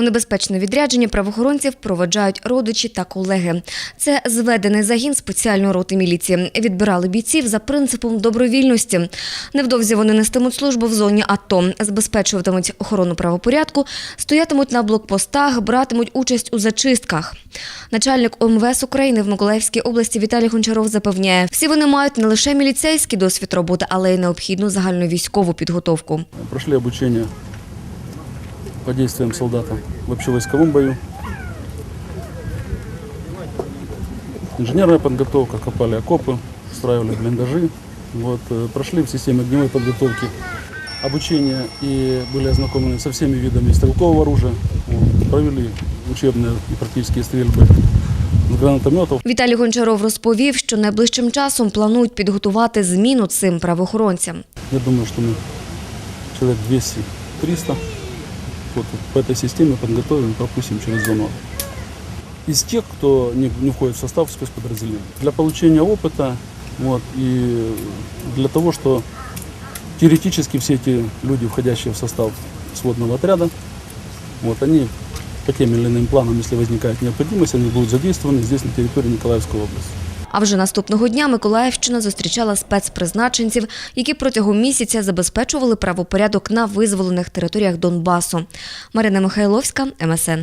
У небезпечне відрядження правоохоронців проведжають родичі та колеги. Це зведений загін спеціальної роти міліції. Відбирали бійців за принципом добровільності. Невдовзі вони нестимуть службу в зоні АТО, забезпечуватимуть охорону правопорядку, стоятимуть на блокпостах, братимуть участь у зачистках. Начальник ОМВС України в Миколаївській області Віталій Гончаров запевняє, всі вони мають не лише міліцейський досвід роботи, але й необхідну загальновійськову підготовку. Прошли обучение по действиям солдата в общевойсковом бою. Инженерная подготовка, копали окопы, строили блиндажи. Вот, э, прошли в системе огневой подготовки обучение и были ознакомлены со всеми видами стрелкового оружия. Вот, провели учебные и практические стрельбы с гранатометов. Віталій Гончаров розповів, що найближчим часом планують підготувати зміну цим правоохоронцям. Я думаю, что мы человек 200-300 вот по этой системе подготовим, пропустим через зону. Из тех, кто не, не входит в состав спецподразделения. Для получения опыта вот, и для того, что теоретически все эти люди, входящие в состав сводного отряда, вот, они по тем или иным планам, если возникает необходимость, они будут задействованы здесь, на территории Николаевской области. А вже наступного дня Миколаївщина зустрічала спецпризначенців, які протягом місяця забезпечували правопорядок на визволених територіях Донбасу. Марина Михайловська, МСН.